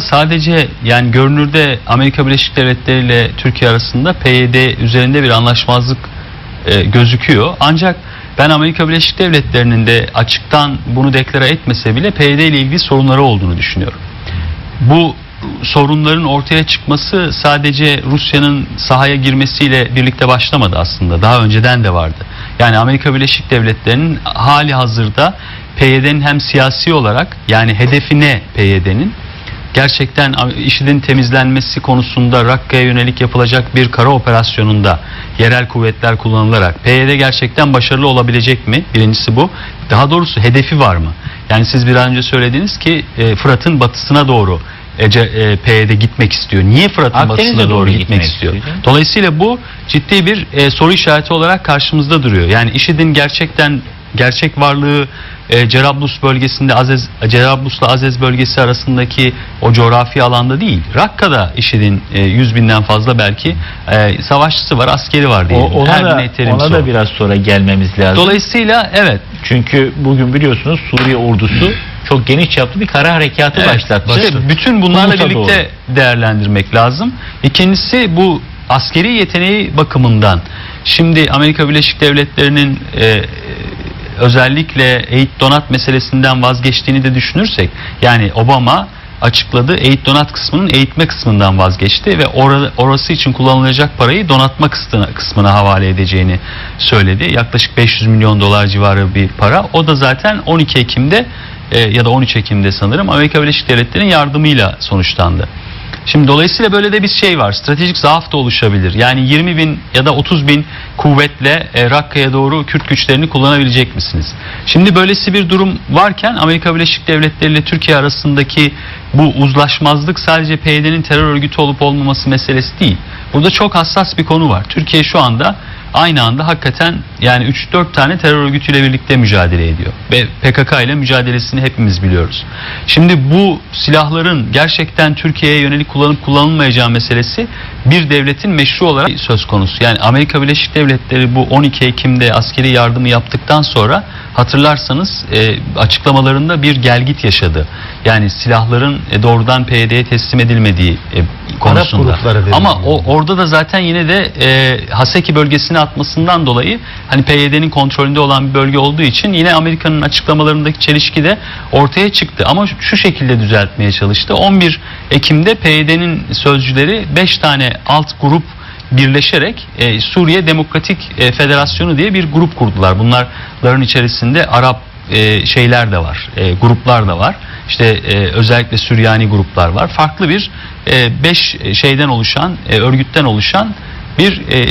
Sadece yani görünürde Amerika Birleşik Devletleri ile Türkiye arasında PYD üzerinde bir anlaşmazlık e, gözüküyor. Ancak ben Amerika Birleşik Devletleri'nin de açıktan bunu deklare etmese bile PYD ile ilgili sorunları olduğunu düşünüyorum. Bu sorunların ortaya çıkması sadece Rusya'nın sahaya girmesiyle birlikte başlamadı aslında. Daha önceden de vardı. Yani Amerika Birleşik Devletleri'nin hali hazırda PYD'nin hem siyasi olarak yani hedefi ne PYD'nin gerçekten IŞİD'in temizlenmesi konusunda Rakka'ya yönelik yapılacak bir kara operasyonunda yerel kuvvetler kullanılarak PYD gerçekten başarılı olabilecek mi? Birincisi bu. Daha doğrusu hedefi var mı? Yani siz bir an önce söylediniz ki e, Fırat'ın batısına doğru Ece, e, PYD gitmek istiyor. Niye Fırat'ın batısına doğru doğru gitmek, gitmek istiyor? istiyor. Dolayısıyla bu ciddi bir e, soru işareti olarak karşımızda duruyor. Yani IŞİD'in gerçekten gerçek varlığı e, Cerablus bölgesinde Azez Cerablus'la Azez bölgesi arasındaki o coğrafi alanda değil. Rakka'da IŞİD'in e, 100 binden fazla belki e, savaşçısı var, askeri var O, diyelim. ona Her da, ona da biraz sonra gelmemiz lazım. Dolayısıyla evet Çünkü bugün biliyorsunuz Suriye ordusu çok geniş çaplı bir kara harekatı Evet, başlattı. işte bütün bunlarla Tunus'a birlikte değerlendirmek lazım. İkincisi bu askeri yeteneği bakımından. Şimdi Amerika Birleşik Devletleri'nin e, özellikle eğit donat meselesinden vazgeçtiğini de düşünürsek yani Obama açıkladı eğit donat kısmının eğitme kısmından vazgeçti ve ora- orası için kullanılacak parayı donatma kısmına, kısmına havale edeceğini söyledi. Yaklaşık 500 milyon dolar civarı bir para. O da zaten 12 Ekim'de e, ya da 13 Ekim'de sanırım Amerika Birleşik Devletleri'nin yardımıyla sonuçlandı. Şimdi dolayısıyla böyle de bir şey var. Stratejik zaaf da oluşabilir. Yani 20 bin ya da 30 bin kuvvetle e, Rakka'ya doğru Kürt güçlerini kullanabilecek misiniz? Şimdi böylesi bir durum varken Amerika Birleşik Devletleri ile Türkiye arasındaki bu uzlaşmazlık sadece PYD'nin terör örgütü olup olmaması meselesi değil. Burada çok hassas bir konu var. Türkiye şu anda aynı anda hakikaten yani 3-4 tane terör örgütüyle birlikte mücadele ediyor. Ve PKK ile mücadelesini hepimiz biliyoruz. Şimdi bu silahların gerçekten Türkiye'ye yönelik kullanıp kullanılmayacağı meselesi bir devletin meşru olarak söz konusu. Yani Amerika Birleşik Devletleri bu 12 Ekim'de askeri yardımı yaptıktan sonra hatırlarsanız e, açıklamalarında bir gelgit yaşadı. Yani silahların e, doğrudan PYD'ye teslim edilmediği e, konusunda. Ama o orada da zaten yine de e, Haseki bölgesine atmasından dolayı hani PYD'nin kontrolünde olan bir bölge olduğu için yine Amerika'nın açıklamalarındaki çelişki de ortaya çıktı. Ama şu şekilde düzeltmeye çalıştı. 11 Ekim'de PYD'nin sözcüleri 5 tane alt grup birleşerek e, Suriye Demokratik e, Federasyonu diye bir grup kurdular. Bunların içerisinde Arap e, şeyler de var, e, gruplar da var. İşte e, özellikle Süryani gruplar var. Farklı bir 5 şeyden oluşan, e, örgütten oluşan bir e,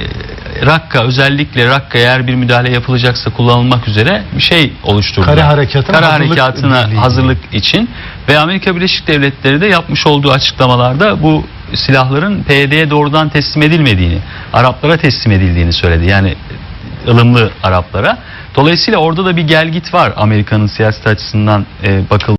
Rakka özellikle Rakka eğer bir müdahale yapılacaksa kullanılmak üzere bir şey oluşturdular. Kara harekatına Kara harekatına hazırlık için ve Amerika Birleşik Devletleri de yapmış olduğu açıklamalarda bu silahların PYD'ye doğrudan teslim edilmediğini, Araplara teslim edildiğini söyledi. Yani ılımlı Araplara. Dolayısıyla orada da bir gelgit var Amerika'nın siyasi açısından e, bakıl